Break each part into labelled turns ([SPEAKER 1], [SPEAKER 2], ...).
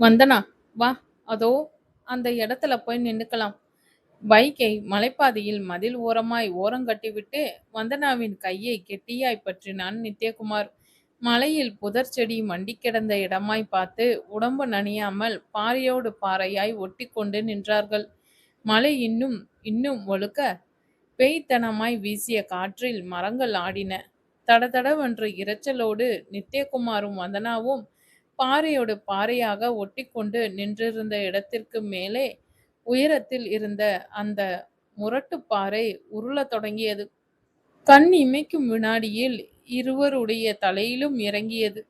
[SPEAKER 1] வந்தனா? வா அதோ அந்த இடத்துல போய் நின்றுக்கலாம் பைக்கை மலைப்பாதையில் மதில் ஓரமாய் ஓரங்கட்டிவிட்டு வந்தனாவின் கையை கெட்டியாய் பற்றினான் நித்யகுமார். மலையில் புதர் செடி மண்டி கிடந்த இடமாய் பார்த்து உடம்பு நனியாமல் பாறையோடு பாறையாய் ஒட்டி கொண்டு நின்றார்கள். மழை இன்னும் இன்னும் ஒழுக்க பேய்த்தனமாய் வீசிய காற்றில் மரங்கள் ஆடின. தடதடவென்று இரைச்சலோடு நித்யகுமாரும் வந்தனாவும் பாறையோடு பாறையாக ஒட்டிக்கொண்டு நின்றிருந்த இடத்திற்கு மேலே உயரத்தில் இருந்த அந்த முரட்டு பாறை உருளத் தொடங்கியது. கண் இமைக்கும் வினாடியில் இருவருடைய தலையிலும் இறங்கியது.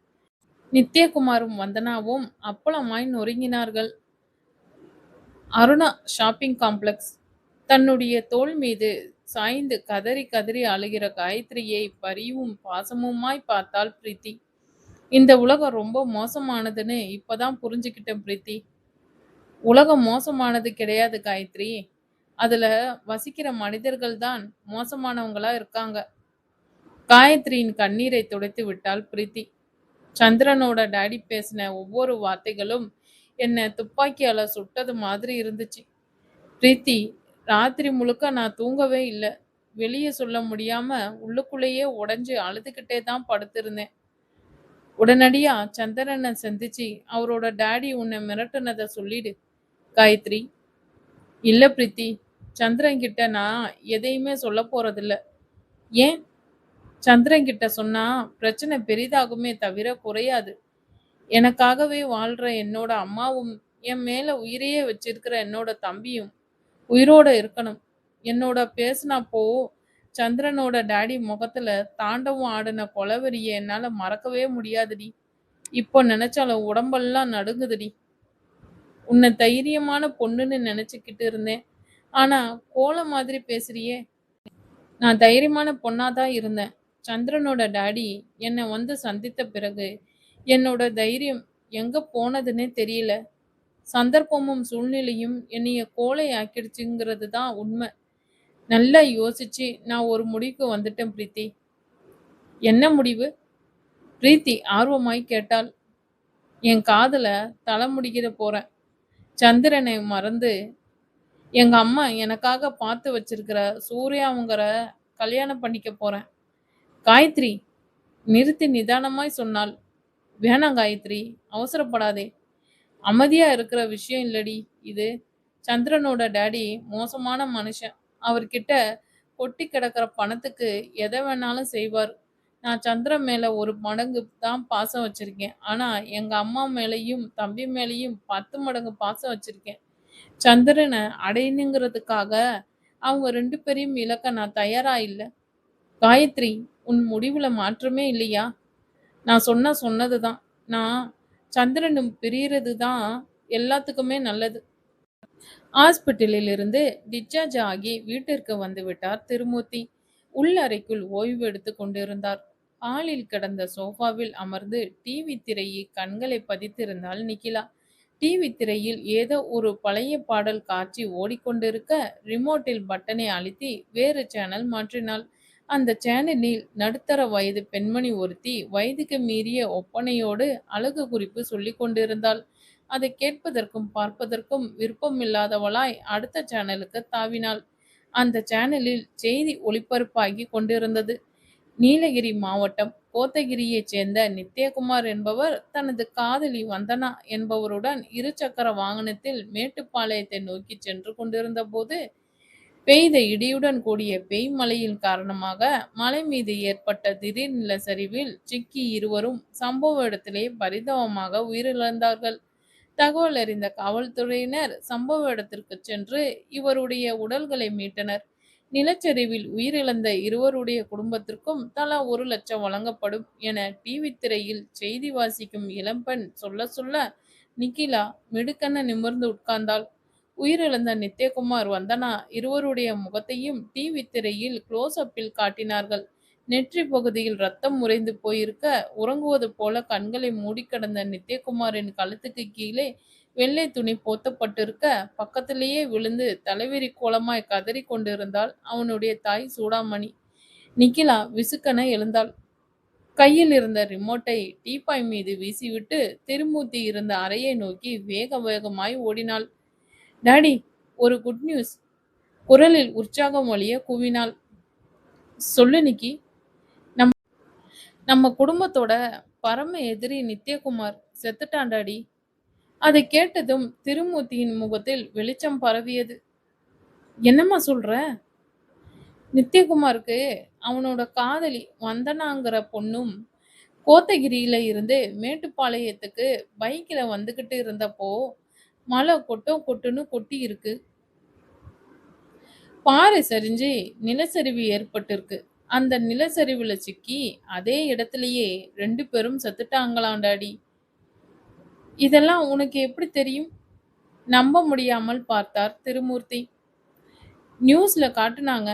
[SPEAKER 1] நித்யகுமாரும் வந்தனாவும் அப்பளமாய் நொறுங்கினார்கள். Aruna shopping complex. தன்னுடைய தோள் மீது சாய்ந்து கதறி கதறி அழுகிற காயத்ரியை பரிவும் பாசமுமாய் பார்த்தாள் பிரீத்தி. இந்த உலகம் ரொம்ப மோசமானதுன்னு இப்போதான் புரிஞ்சுக்கிட்டேன் பிரீத்தி. உலகம் மோசமானது கிடையாது காயத்ரி. அதுல வசிக்கிற மனிதர்கள் தான் மோசமானவங்களா இருக்காங்க. காயத்ரியின் கண்ணீரை துடைத்து விட்டாள் பிரீத்தி. சந்திரனோட டாடி பேசின ஒவ்வொரு வார்த்தைகளும் என்னை துப்பாக்கியால சுட்டது மாதிரி இருந்துச்சு. பிரீத்தி ராத்திரி முழுக்க நான் தூங்கவே இல்லை. வெளியே சொல்ல முடியாம உள்ளுக்குள்ளேயே உடஞ்சி அழுதுகிட்டே தான் படுத்திருந்தேன். உடனடியா சந்திரனை சந்திச்சு அவரோட டாடி உன்னை மிரட்டுனதை சொல்லிடு காயத்ரி. இல்ல பிரீத்தி சந்திரன் கிட்ட நான் எதையுமே சொல்ல போறதில்ல. ஏன்? சந்திரன் கிட்ட சொன்னா பிரச்சனை பெரிதாகுமே தவிர குறையாது. எனக்காகவே வாழ்ற என்னோட அம்மாவும் என் மேல உயிரையே வச்சிருக்கிற என்னோட தம்பியும் உயிரோட இருக்கணும். என்னோட பேசினப்போ சந்திரனோட டாடி முகத்துல தாண்டவம் ஆடின கொலவெறிய என்னால மறக்கவே முடியாதுடி. இப்போ நினைச்சாலும் உடம்பெல்லாம் நடுங்குதுடி. உன்னை தைரியமான பொண்ணுன்னு நினைச்சுக்கிட்டு இருந்தேன். ஆனா கோலம் மாதிரி பேசுறியே. நான் தைரியமான பொண்ணாதான் இருந்தேன். சந்திரனோட டாடி என்னை வந்து சந்தித்த பிறகு என்னோட தைரியம் எங்க போனதுன்னே தெரியல. சந்தர்ப்பமும் சூழ்நிலையும் என்னைய கோலை ஆக்கிடுச்சுங்கிறது தான் உண்மை. நல்லா யோசிச்சு நான் ஒரு முடிவுக்கு வந்துட்டேன் பிரீத்தி. என்ன முடிவு? பிரீத்தி ஆர்வமாய் கேட்டால் என் காதில் தலை முடிக்கிற போறேன் சந்திரனை மறந்து எங்க அம்மா எனக்காக பார்த்து வச்சிருக்கிற சூர்யாவுங்கிற கல்யாணம் பண்ணிக்க போறேன். காயத்ரி நிறுத்தி நிதானமாய் சொன்னால் வேணாம் காயத்ரி அவசரப்படாதே. அமைதியா இருக்கிற விஷயம் இல்லடி இது. சந்திரனோட டேடி மோசமான மனுஷன். அவர்கிட்ட கொட்டி கிடக்கிற பணத்துக்கு எதை வேணாலும் செய்வார். நான் சந்திரன் மேல ஒரு மடங்கு தான் பாசம் வச்சிருக்கேன். ஆனா எங்க அம்மா மேலேயும் தம்பி மேலேயும் பத்து மடங்கு பாசம் வச்சிருக்கேன். சந்திரனை அடையணுங்கிறதுக்காக அவங்க ரெண்டு பேரையும் இழக்க நான் தயாரா இல்லை. காயத்ரி உன் முடிவுல மாற்றமே இல்லையா? நான் சொன்ன சொன்னதுதான். நான் சந்திரனும் பிரியறது தான் எல்லாத்துக்குமே நல்லது. ஹாஸ்பிட்டலில் இருந்து டிஸ்சார்ஜ் ஆகி வீட்டிற்கு வந்துவிட்டார் திருமூர்த்தி. உள்ளறைக்குள் ஓய்வு எடுத்து கொண்டிருந்தார். ஹாலில் கிடந்த சோஃபாவில் அமர்ந்து டிவி திரையை கண்களை பதித்திருந்தாள் நிகிலா. டிவி திரையில் ஏதோ ஒரு பழைய பாடல் காட்சி ஓடிக்கொண்டிருக்க ரிமோட்டில் பட்டனை அழுத்தி வேறு சேனல் மாற்றினாள். அந்த சேனலில் நடுத்தர வயது பெண்மணி ஒருத்தி வயதுக்கு மீறிய ஒப்பனையோடு அழகு குறிப்பு சொல்லி கொண்டிருந்தாள் அதை கேட்பதற்கும் பார்ப்பதற்கும் விருப்பமில்லாதவளாய் அடுத்த சேனலுக்கு தாவினாள். அந்த சேனலில் செய்தி ஒளிபரப்பாகி கொண்டிருந்தது. நீலகிரி மாவட்டம் கோத்தகிரியைச் சேர்ந்த நித்யகுமார் என்பவர் தனது காதலி வந்தனா என்பவருடன் இருசக்கர வாகனத்தில் மேட்டுப்பாளையத்தை நோக்கி சென்று கொண்டிருந்த போது பெய்த இடியுடன் கூடிய பெய் மழையின் காரணமாக மலை மீது ஏற்பட்ட திடீர் நிலச்சரிவில் சிக்கி இருவரும் சம்பவ இடத்திலே பரிதாபமாக உயிரிழந்தார்கள். தகவல் அறிந்த காவல்துறையினர் சம்பவ இடத்திற்கு சென்று இவருடைய உடல்களை மீட்டனர். நிலச்சரிவில் உயிரிழந்த இருவருடைய குடும்பத்திற்கும் தலா ஒரு லட்சம் வழங்கப்படும் என டிவி திரையில் செய்தி வாசிக்கும் இளம்பெண் சொல்ல சொல்ல நிக்கிலா மிடுக்கென நிமிர்ந்து உட்கார்ந்தாள். உயிரிழந்த நித்யகுமார் வந்தனா இருவருடைய முகத்தையும் டிவி திரையில் க்ளோஸ் அப்பில் காட்டினார்கள். நெற்றி பகுதியில் ரத்தம் உறைந்து போயிருக்க உறங்குவது போல கண்களை மூடிக்கிடந்த நித்யகுமாரின் கழுத்துக்கு கீழே வெள்ளை துணி போத்தப்பட்டிருக்க பக்கத்திலேயே விழுந்து தலைவெறி கோலமாய் கதறி கொண்டிருந்தாள் அவனுடைய தாய் சூடாமணி. நிக்கிலா விசுக்கன எழுந்தாள். கையில் இருந்த ரிமோட்டை டீப்பாய் மீது வீசிவிட்டு திருமூத்தி இருந்த அறையை நோக்கி வேக வேகமாய் ஓடினாள். டாடி ஒரு குட் நியூஸ் குரலில் உற்சாகம் ஒழிய கூவினாள். சொல்லு நிக்கி. நம்ம குடும்பத்தோட பரம எதிரி நித்யகுமார் செத்துட்டாண்டாடி அதை கேட்டதும் திருமூர்த்தியின் முகத்தில் வெளிச்சம் பரவியது. என்னம்மா சொல்ற? நித்யகுமாருக்கு அவனோட காதலி வந்தனாங்கிற பொண்ணும் கோத்தகிரியில இருந்து மேட்டுப்பாளையத்துக்கு பைக்கில் வந்துக்கிட்டு இருந்தப்போ மழை கொட்டோ கொட்டுன்னு கொட்டி இருக்கு. பாறை சரிஞ்சு நிலச்சரிவு ஏற்பட்டிருக்கு. அந்த நிலச்சரிவுல சிக்கி அதே இடத்துலயே ரெண்டு பேரும் செத்துட்டாங்களாண்டாடி. இதெல்லாம் உனக்கு எப்படி தெரியும்? நம்ப முடியாமல் பார்த்தார் திருமூர்த்தி. நியூஸ்ல காட்டுனாங்க.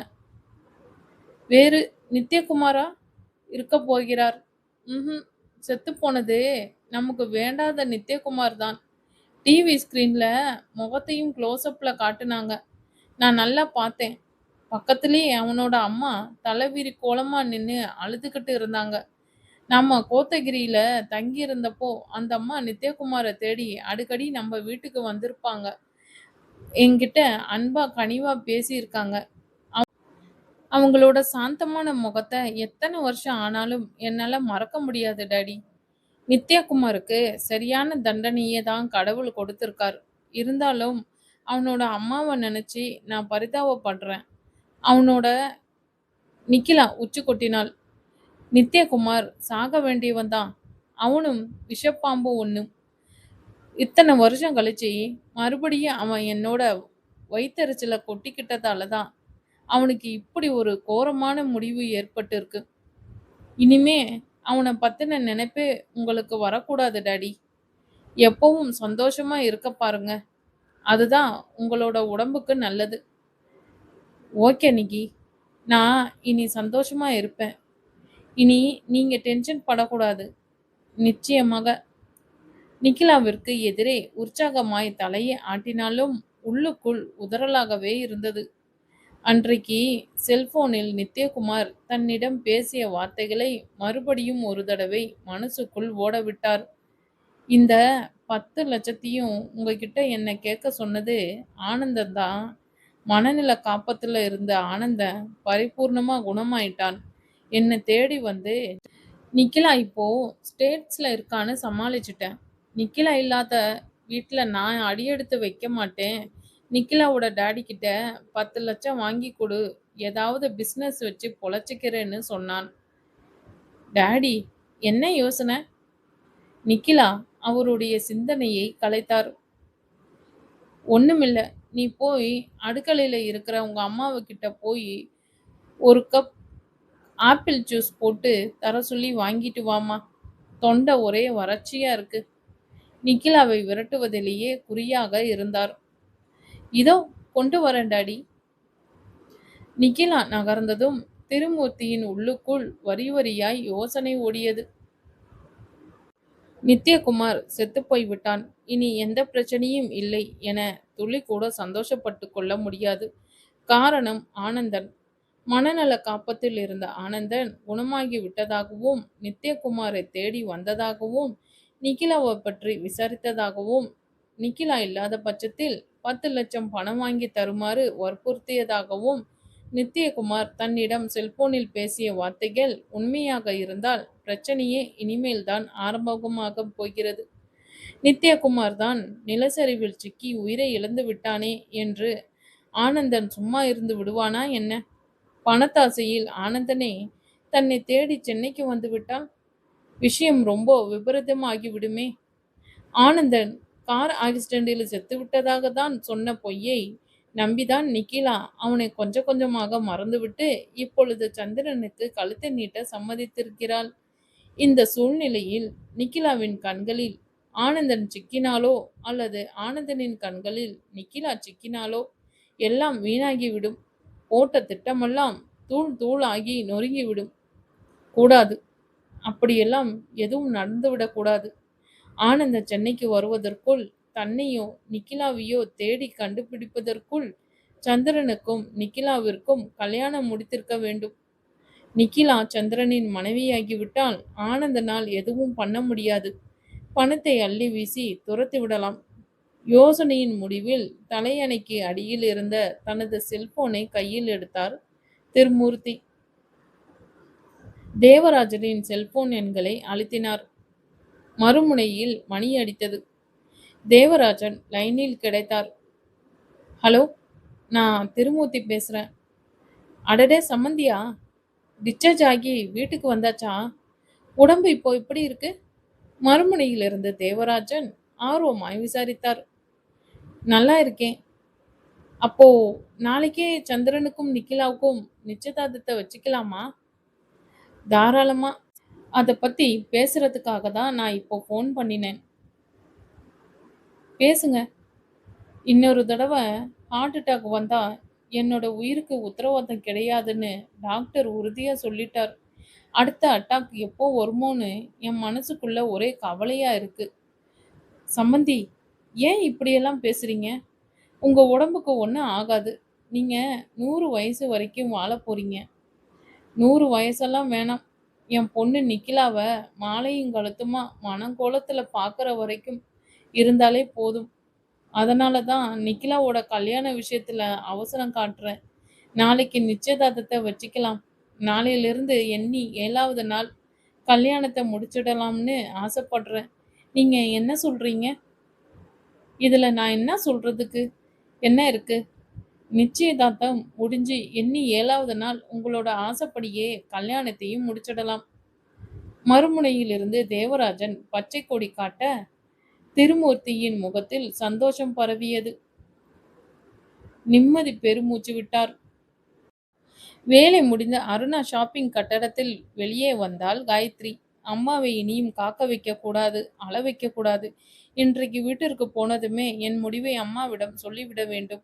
[SPEAKER 1] வேறு நித்யகுமாரா இருக்க போகிறார். ம் செத்து போனது நமக்கு வேண்டாத நித்யகுமார் தான் டிவி ஸ்க்ரீனில் முகத்தையும் க்ளோஸ்அப்ல காட்டுனாங்க. நான் நல்லா பார்த்தேன். பக்கத்துலேயே அவனோட அம்மா தலைவிரி கோலமா நின்று அழுதுகிட்டு இருந்தாங்க. நம்ம கோத்தகிரியில தங்கி இருந்தப்போ அந்த அம்மா நித்யகுமாரை தேடி அடிக்கடி நம்ம வீட்டுக்கு வந்திருப்பாங்க. என்கிட்ட அன்பா கனிவா பேசியிருக்காங்க. அவங்களோட சாந்தமான முகத்தை எத்தனை வருஷம் ஆனாலும் என்னால மறக்க முடியாது டாடி. நித்யகுமாருக்கு சரியான தண்டனையே தான் கடவுள் கொடுத்திருக்கார். இருந்தாலும் அவனோட அம்மாவை நினச்சி நான் பரிதாபப்படுறேன். அவனோட நிக்கிலா உச்சி கொட்டினாள். நித்யகுமார் சாக வேண்டியவன் தான். அவனும் விஷப்பாம்பு ஒன்றும் இத்தனை வருஷம் கழிச்சு மறுபடியும் அவன் என்னோட வயிற்றுச்சில கொட்டிக்கிட்டதால தான் அவனுக்கு இப்படி ஒரு கோரமான முடிவு ஏற்பட்டிருக்கு. இனிமே அவனை பத்தின நினைப்பே உங்களுக்கு வரக்கூடாது டாடி. எப்பவும் சந்தோஷமா இருக்க பாருங்க. அதுதான் உங்களோட உடம்புக்கு நல்லது. ஓகே நிக்கி நான் இனி சந்தோஷமா இருப்பேன். இனி நீங்க டென்ஷன் படக்கூடாது. நிச்சயமாக. நிக்கிலாவிற்கு எதிரே உற்சாகமாய் தலையை ஆட்டினாலும் உள்ளுக்குள் உதறலாகவே இருந்தது. அன்றைக்கு செல்போனில் நித்யகுமார் தன்னிடம் பேசிய வார்த்தைகளை மறுபடியும் ஒரு தடவை மனசுக்குள் ஓடவிட்டார். இந்த பத்து லட்சத்தையும் உங்ககிட்ட என்னை கேட்க சொன்னது ஆனந்தந்தான் மனநில காப்பத்தில் இருந்த ஆனந்தன் பரிபூர்ணமாக குணமாயிட்டான். என்னை தேடி வந்து நிக்கிலா இப்போ ஸ்டேட்ஸில் இருக்கான்னு சமாளிச்சிட்டேன். நிக்கிலா இல்லாத வீட்டில் நான் அடியெடுத்து வைக்க மாட்டேன். நிக்கிலாவோட டேடி கிட்ட பத்து லட்சம் வாங்கி கொடு. ஏதாவது பிஸ்னஸ் வச்சு பொழைச்சிக்கிறேன்னு சொன்னான். டேடி என்ன யோசனை? நிக்கிலா அவருடைய சிந்தனையை கலைத்தார். ஒன்றுமில்லை நீ போய் அடுக்கலையில் இருக்கிற உங்க அம்மாவை கிட்ட போய் ஒரு கப் ஆப்பிள் ஜூஸ் போட்டு தர சொல்லி வாங்கிட்டு வாமா தொண்டை ஒரே வறட்சியா இருக்கு. நிக்கிலாவை விரட்டுவதிலேயே குறியாக இருந்தார். இதோ கொண்டு வரேன் டாடி. நிக்கிலா நகர்ந்ததும் திருமூர்த்தியின் உள்ளுக்குள் வரி வரியாய் யோசனை ஓடியது. நித்யகுமார் செத்துப்போய் விட்டான் இனி எந்த பிரச்சனையும் இல்லை என துளி கூட சந்தோஷப்பட்டு கொள்ள முடியாது. காரணம் ஆனந்தன். மனநல காப்பத்தில் இருந்த ஆனந்தன் குணமாகி விட்டதாகவும் நித்யகுமாரை தேடி வந்ததாகவும் நிக்கிலாவை பற்றி விசாரித்ததாகவும் நிக்கிலா இல்லாத பட்சத்தில் பத்து லட்சம் பணம் வாங்கி தருமாறு வற்புறுத்தியதாகவும் நித்யகுமார் தன்னிடம் செல்போனில் பேசிய வார்த்தைகள் உண்மையாக இருந்தால் பிரச்சனையே இனிமேல்தான் ஆரம்பமாக போகிறது. நித்யகுமார் தான் நிலச்சரிவில் சிக்கி உயிரை இழந்து விட்டானே என்று ஆனந்தன் சும்மா இருந்து விடுவானா என்ன? பணத்தாசையில் ஆனந்தனே தன்னை தேடி சென்னைக்கு வந்துவிட்டால் விஷயம் ரொம்ப விபரீதமாகி விடுமே. ஆனந்தன் கார் ஆக்சிடென்டில் செத்து விட்டதாக தான் சொன்ன பொய்யை நம்பிதான் நிக்கிலா அவனை கொஞ்சம் கொஞ்சமாக மறந்துவிட்டு இப்பொழுது சந்திரனுக்கு கழுத்தை நீட்ட சம்மதித்திருக்கிறாள். இந்த சூழ்நிலையில் நிக்கிலாவின் கண்களில் ஆனந்தன் சிக்கினாலோ அல்லது ஆனந்தனின் கண்களில் நிக்கிலா சிக்கினாலோ எல்லாம் வீணாகிவிடும். போட்ட திட்டமெல்லாம் தூள் தூளாகி நொறுங்கிவிடும். கூடாது. அப்படியெல்லாம் எதுவும் நடந்துவிடக்கூடாது ஆனந்த சென்னைக்கு வருவதற்குள் தன்னையோ நிக்கிலாவையோ தேடி கண்டுபிடிப்பதற்குள் சந்திரனுக்கும் நிக்கிலாவிற்கும் கல்யாணம் முடித்திருக்க வேண்டும். நிகிலா சந்திரனின் மனைவியாகிவிட்டால் ஆனந்தனால் எதுவும் பண்ண முடியாது. பணத்தை அள்ளி வீசி துரத்தி விடலாம். யோசனையின் முடிவில் தலையணைக்கு அடியில் இருந்த தனது செல்போனை கையில் எடுத்தார் திருமூர்த்தி. தேவராஜனின் செல்போன் எண்களை அழுத்தினார். மறுமுனையில் மணி அடித்தது. தேவராஜன் லைனில் கிடைத்தார். ஹலோ நான் திருமூர்த்தி பேசுகிறேன் அடடே சம்மந்தியா டிஸ்சார்ஜ் ஆகி வீட்டுக்கு வந்தாச்சா? உடம்பு இப்போ இப்படி இருக்கு? மறுமுனையிலிருந்து தேவராஜன் ஆர்வமாய் விசாரித்தார். நல்லா இருக்கேன். அப்போ நாளைக்கே சந்திரனுக்கும் நிக்கிலாவுக்கும் நிச்சயதார்த்தத்தை வச்சுக்கலாமா? தாராளமா. அதை பத்தி பேசுறதுக்காக தான் நான் இப்போ ஃபோன் பண்ணினேன். பேசுங்க. இன்னொரு தடவை ஹார்ட் அட்டாக் வந்தா என்னோட உயிருக்கு உத்தரவாதம் கிடையாதுன்னு டாக்டர் உறுதியா சொல்லிட்டார். அடுத்த அட்டாக் எப்போ வருமோன்னு என் மனசுக்குள்ள ஒரே கவலையா இருக்கு. சம்மந்தி ஏன் இப்படியெல்லாம் பேசுறீங்க? உங்க உடம்புக்கு ஒன்றும் ஆகாது. நீங்க நூறு வயசு வரைக்கும் வாழ போறீங்க. நூறு வயசெல்லாம் வேணாம். என் பொண்ணு நிக்கிலாவை மாலையும் கழுத்துமா மனங்கோலத்துல பார்க்குற வரைக்கும் இருந்தாலே போதும். அதனால தான் நிக்கிலாவோட கல்யாண விஷயத்துல அவசரம் காட்டுறேன் நாளைக்கு நிச்சயதார்த்தத்தை வச்சுக்கலாம் நாளையிலிருந்து எண்ணி ஏழாவது நாள் கல்யாணத்தை முடிச்சிடலாம்னு ஆசைப்படுறேன் நீங்க என்ன சொல்றீங்க? இதுல நான் என்ன சொல்றதுக்கு? என்ன இருக்கு? நிச்சயதார்த்தம் முடிஞ்சு எண்ணி ஏழாவது நாள் உங்களோட ஆசைப்படியே கல்யாணத்தையும் முடிச்சிடலாம். மறுமுனையிலிருந்து தேவராஜன் பச்சை கொடி காட்ட திருமூர்த்தியின் முகத்தில் சந்தோஷம் பரவியது. நிம்மதி பெருமூச்சு விட்டார். வேலை முடிந்த அருணா ஷாப்பிங் கட்டடத்தில் வெளியே வந்தால் காயத்ரி அம்மாவை இனியும் காக்க வைக்க கூடாது அள வைக்க கூடாது. இன்றைக்கு வீட்டிற்கு போனதுமே என் முடிவை அம்மாவிடம் சொல்லிவிட வேண்டும்.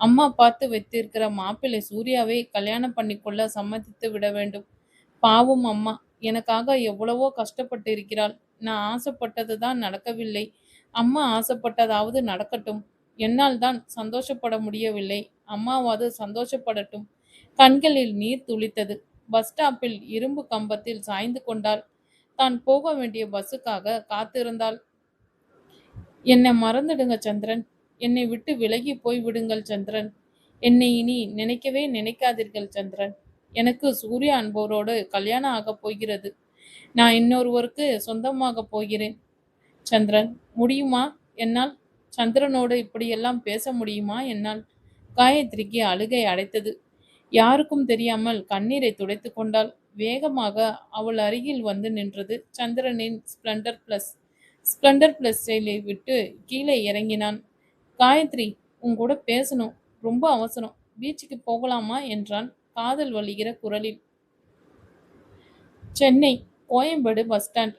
[SPEAKER 1] அம்மா பார்த்து வைத்திருக்கிற மாப்பிள்ளை சூர்யாவை கல்யாணம் பண்ணிக்கொள்ள சம்மதித்து விட வேண்டும். பாவம் அம்மா எனக்காக எவ்வளவோ கஷ்டப்பட்டு இருக்கிறாள் நான் ஆசைப்பட்டது தான் நடக்கவில்லை. அம்மா ஆசைப்பட்டதாவது நடக்கட்டும். என்னால் தான் சந்தோஷப்பட முடியவில்லை. அம்மாவாவது சந்தோஷப்படட்டும். கண்களில் நீர் துளித்தது. பஸ் ஸ்டாப்பில் இரும்பு கம்பத்தில் சாய்ந்து கொண்டாள். தான் போக வேண்டிய பஸ்ஸுக்காக காத்திருந்தாள். என்னை மறந்துடுங்க சந்திரன். என்னை விட்டு விலகி போய் விடுங்கள் சந்திரன். என்னை இனி நினைக்கவே நினைக்காதீர்கள் சந்திரன். எனக்கு சூர்யா அன்போரோடு கல்யாணம் ஆகப் போகிறது. நான் இன்னொருவருக்கு சொந்தமாக போகிறேன். சந்திரன் முடியுமா? என்னால் சந்திரனோடு இப்படியெல்லாம் பேச முடியுமா? என்னால்? காயத்ரிக்கு அழுகை அடைத்தது. யாருக்கும் தெரியாமல் கண்ணீரை துடைத்து கொண்டாள். வேகமாக அவள் அருகில் வந்து நின்றது சந்திரனின் ஸ்ப்ளெண்டர் பிளஸ். ஸ்ப்ளெண்டர் ப்ளஸ் செயலை விட்டு கீழே இறங்கினான். காயத்ரி உன் கூட பேசணும். ரொம்ப அவசரம். பீச்சுக்கு போகலாமா? என்றான் காதல் வழிகிற குரலில். Chennai Koyambedu bus stand.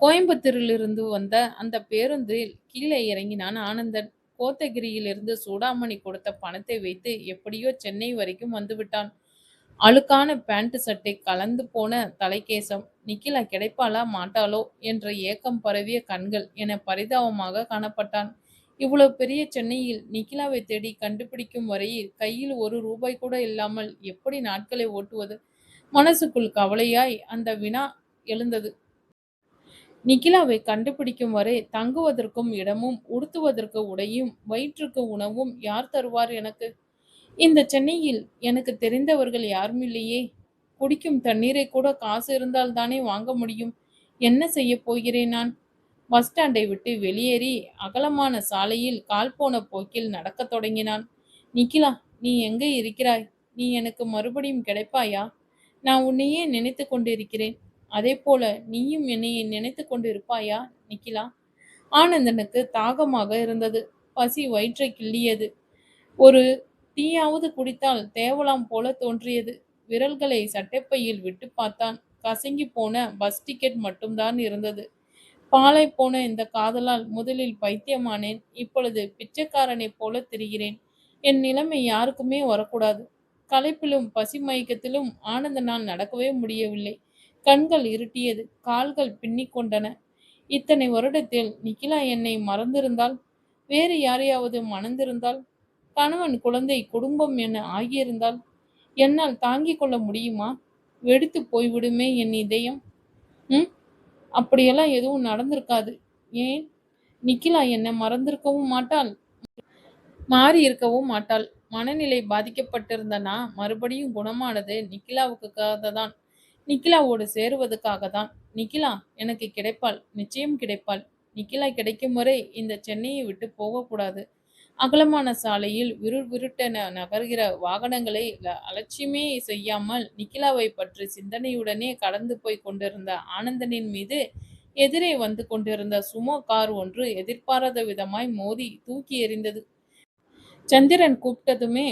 [SPEAKER 1] கோயம்புத்தூரிலிருந்து வந்த அந்த பேருந்தில் கீழே இறங்கினான் ஆனந்தன். கோத்தகிரியிலிருந்து சூடாமணி கொடுத்த பணத்தை வைத்து எப்படியோ சென்னை வரைக்கும் வந்துவிட்டான் அழுக்கான பேண்ட் சட்டை கலந்து போன தலைக்கேசம் நிக்கிலா கிடைப்பாளா மாட்டாளோ? என்ற ஏக்கம் பரவிய கண்கள் என பரிதாபமாக காணப்பட்டான். இவ்வளவு பெரிய சென்னையில் நிக்கிலாவை தேடி கண்டுபிடிக்கும் வரையில் கையில் ஒரு ரூபாய் கூட இல்லாமல் எப்படி நாட்களை ஓட்டுவது? மனசுக்குள் கவலையாய் அந்த வினா எழுந்தது. நிகிலாவை கண்டுபிடிக்கும் வரை தங்குவதற்கும் இடமும் உடுத்துவதற்கு உடையும் வயிற்றுக்கு உணவும் யார் தருவார் எனக்கு? இந்த சென்னையில் எனக்கு தெரிந்தவர்கள் யாரும் இல்லையே. குடிக்கும் தண்ணீரை கூட காசு இருந்தால் தானே வாங்க முடியும். என்ன செய்ய போகிறேன் நான்? பஸ் ஸ்டாண்டை விட்டு வெளியேறி அகலமான சாலையில் கால் போன போக்கில் நடக்கத் தொடங்கினான். நிக்கிலா நீ எங்கே இருக்கிறாய்? நீ எனக்கு மறுபடியும் கிடைப்பாயா? நான் உன்னையே நினைத்து கொண்டிருக்கிறேன். அதே போல நீயும் என்னையை நினைத்து கொண்டு இருப்பாயா நிக்கிலா? ஆனந்தனுக்கு தாகமாக இருந்தது. பசி வயிற்றை கிள்ளியது. ஒரு டீயாவது குடித்தால் தேவலாம் போல தோன்றியது. விரல்களை சட்டைப்பையில் விட்டு பார்த்தான். கசங்கி போன பஸ் டிக்கெட் மட்டும்தான் இருந்தது. பாலை போன இந்த காதலால் முதலில் பைத்தியமானேன். இப்பொழுது பிச்சைக்காரனைப் போல திரிகிறேன். என் நிலைமை யாருக்குமே வரக்கூடாது. களைப்பிலும் பசி மயக்கத்திலும் ஆனந்தனால் நடக்கவே முடியவில்லை. கண்கள் இருட்டியது கால்கள் பின்னிக் கொண்டன இத்தனை வருடத்தில் நிகிலா என்னை மறந்திருந்தால் வேறு யாரையாவது மணந்திருந்தால் கணவன் குழந்தை குடும்பம் என ஆகியிருந்தால் என்னால் தாங்கிக் கொள்ள முடியுமா? வெடித்து போய்விடுமே என் இதயம். ம் அப்படியெல்லாம் எதுவும் நடந்திருக்காது. ஏன்? நிக்கிலா என்ன மறந்திருக்கவும் மாட்டாள். மாறி இருக்கவும் மாட்டாள். மனநிலை பாதிக்கப்பட்டிருந்தனா? மறுபடியும் குணமானது நிக்கிலாவுக்காக தான் நிக்கிலாவோடு சேருவதற்காக தான் நிக்கிலா எனக்கு கிடைப்பாள். நிச்சயம் கிடைப்பாள். நிக்கிலா கிடைக்கும் வரை இந்த சென்னையை விட்டு போகக்கூடாது. அகலமான சாலையில் விரு விருட்டென நகர்கிற வாகனங்களை அலட்சியமே செய்யாமல் நிக்கிலாவை பற்றி சிந்தனையுடனே கடந்து போய் கொண்டிருந்த ஆனந்தனின் மீது எதிரே வந்து கொண்டிருந்த சுமோ கார் ஒன்று எதிர்பாராத விதமாய் மோதி தூக்கி எறிந்தது. சந்திரன் கூப்பிட்டதுமே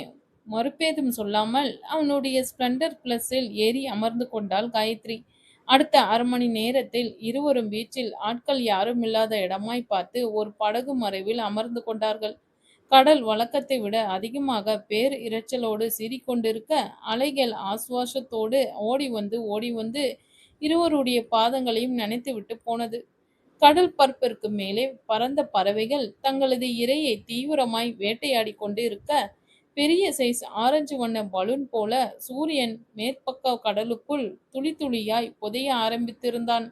[SPEAKER 1] மறுபேதும் சொல்லாமல் அவனுடைய ஸ்ப்ளெண்டர் பிளஸில் ஏறி அமர்ந்து கொண்டாள் காயத்ரி. அடுத்த அரை மணி நேரத்தில் இருவரும் பீச்சில் ஆட்கள் யாரும் இல்லாத இடமாய் பார்த்து ஒரு படகு மறைவில் அமர்ந்து கொண்டார்கள். கடல் வழக்கத்தை விட அதிகமாக பேர் இரைச்சலோடு சீறிக்கொண்டிருக்க அலைகள் ஆசுவாசத்தோடு ஓடி வந்து ஓடி வந்து இருவருடைய பாதங்களையும் நனைத்துவிட்டு போனது. கடல் பரப்பிற்கு மேலே பறந்த பறவைகள் தங்களது இரையை தீவிரமாய் வேட்டையாடி கொண்டு இருக்க பெரிய சைஸ் ஆரஞ்சு வண்ண பலூன் போல சூரியன் மேற்பக்க கடலுக்குள் துளி துளியாய் புதைய ஆரம்பித்திருந்தான்.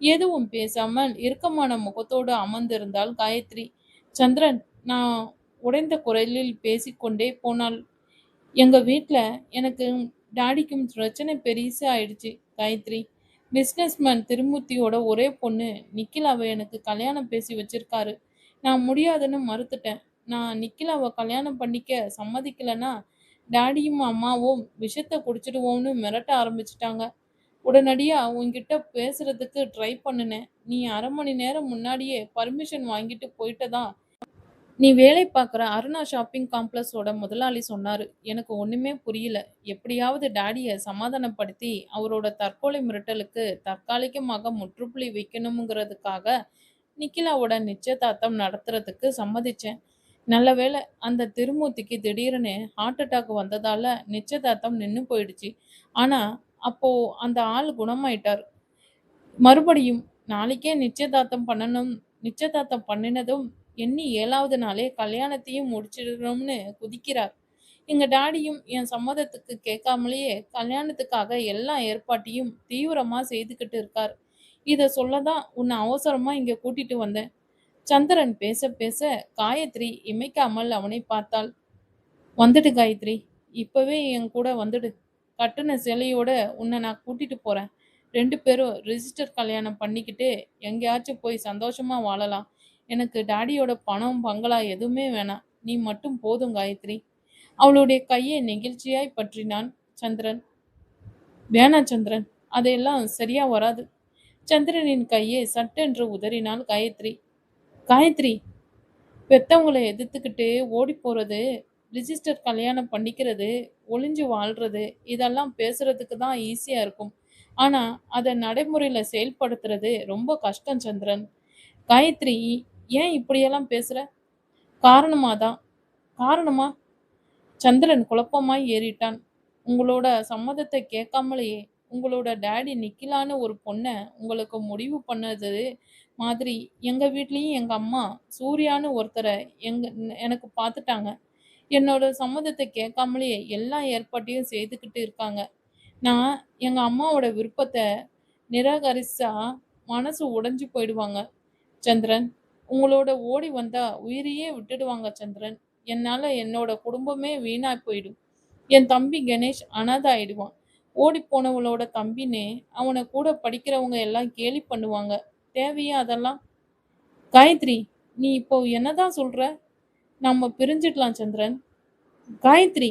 [SPEAKER 1] எதுவும் பேசாமல் இறுக்கமான முகத்தோடு அமர்ந்திருந்தாள் காயத்ரி. சந்திரன் நான் உடைந்த குரலில் பேசிக்கொண்டே போனாள். எங்க வீட்டில் எனக்கு டாடிக்கும் பிரச்சனை பெருசா ஆயிடுச்சு காயத்ரி. பிஸ்னஸ்மேன் திருமூர்த்தியோட ஒரே பொண்ணு. நிக்கிலாவை எனக்கு கல்யாணம் பேசி வச்சிருக்காரு. நான் முடியாதுன்னு மறுத்துட்டேன். நான் நிக்கிலாவை கல்யாணம் பண்ணிக்க சம்மதிக்கலைன்னா டாடியும் அம்மாவும் விஷத்தை குடிச்சிடுவோம்னு மிரட்ட ஆரம்பிச்சிட்டாங்க. உடனடியா உங்ககிட்ட பேசுறதுக்கு ட்ரை பண்ணினேன். நீ அரை மணி நேரம் முன்னாடியே பர்மிஷன் வாங்கிட்டு போயிட்டதா? நீ வேலை பார்க்குற அருணா ஷாப்பிங் காம்ப்ளெக்ஸோட முதலாளி சொன்னாரு. எனக்கு ஒண்ணுமே புரியல. எப்படியாவது டாடியை சமாதானப்படுத்தி அவரோட தற்கொலை மிரட்டலுக்கு தற்காலிகமாக முற்றுப்புள்ளி வைக்கணுங்கிறதுக்காக நிக்கிலாவோட நிச்சயதார்த்தம் நடத்துறதுக்கு சம்மதிச்சேன். நல்ல வேளை அந்த திருமூர்த்திக்கு திடீர்னு ஹார்ட் அட்டாக் வந்ததால நிச்சயதார்த்தம் நின்று போயிடுச்சு. ஆனா அப்போ அந்த ஆள் குணமாயிட்டார். மறுபடியும் நாளைக்கே நிச்சயதார்த்தம் பண்ணணும் நிச்சயதார்த்தம் பண்ணினதும் எண்ணி ஏழாவது நாளே கல்யாணத்தையும் முடிச்சிடணும்னு குதிக்கிறார். எங்க டாடியும் என் சம்மதத்துக்கு கேட்காமலேயே கல்யாணத்துக்காக எல்லா ஏற்பாட்டையும் தீவிரமா செய்துக்கிட்டு இருக்கார். இத சொல்லதான் உன்னை அவசரமா இங்க கூட்டிட்டு வந்தேன். சந்திரன் பேச பேச காயத்ரி இமைக்காமல் அவனை பார்த்தாள். வந்துடு காயத்ரி இப்பவே என் கூட வந்துடு. கட்டுன சிலையோட உன்னை நான் கூட்டிட்டு போறேன். ரெண்டு பேரும் ரிஜிஸ்டர் கல்யாணம் பண்ணிக்கிட்டு எங்கேயாச்சும் போய் சந்தோஷமா வாழலாம். எனக்கு டாடியோட பணம் பங்களா எதுவுமே வேணாம். நீ மட்டும் போதும் காயத்ரி. அவளுடைய கையை நெகிழ்ச்சியாய் பற்றினான் சந்திரன். வேணாம் சந்திரன் அதெல்லாம் சரியா வராது. சந்திரனின் கையை சட்டென்று உதறினாள் காயத்ரி. காயத்ரி பெத்தவங்களை எதிர்த்துக்கிட்டு ஓடி போறது ரிஜிஸ்டர் கல்யாணம் பண்ணிக்கிறது ஒளிஞ்சு வாழ்றது இதெல்லாம் பேசுறதுக்கு தான் ஈஸியா இருக்கும். ஆனா அதை நடைமுறையில செயல்படுத்துறது ரொம்ப கஷ்டம் சந்திரன். காயத்ரி ஏன் இப்படியெல்லாம் பேசுற? காரணமா தான். காரணமா? சந்திரன் குழப்பமாய் ஏறிட்டான். உங்களோட சம்மதத்தை கேட்காமலேயே உங்களோட டேடி நிக்கிலான்னு ஒரு பொண்ணை உங்களுக்கு முடிவு பண்ணது மாதிரி எங்க வீட்லயும் எங்க அம்மா சூர்யான்னு ஒருத்தரை எங்க எனக்கு பார்த்துட்டாங்க என்னோட சம்மதத்தை கேட்காமலேயே எல்லா ஏற்பாட்டையும் செய்துக்கிட்டு இருக்காங்க. நான் எங்க அம்மாவோட விருப்பத்தை நிராகரிச்சா மனசு உடைஞ்சு போயிடுவாங்க. சந்திரன் உங்களோட ஓடி வந்தா உயிரையே விட்டுடுவாங்க சந்திரன். என்னால என்னோட குடும்பமே வீணா போயிடும். என் தம்பி கணேஷ் அனாதை ஆயிடுவான். ஓடி போனவளோட தம்பினே அவனை கூட படிக்கிறவங்க எல்லாம் கேலி பண்ணுவாங்க. தேவையா அதெல்லாம்? காயத்ரி நீ இப்போ என்னதான் சொல்ற? நம்ம பிரிஞ்சிடலாம் சந்திரன். காயத்ரி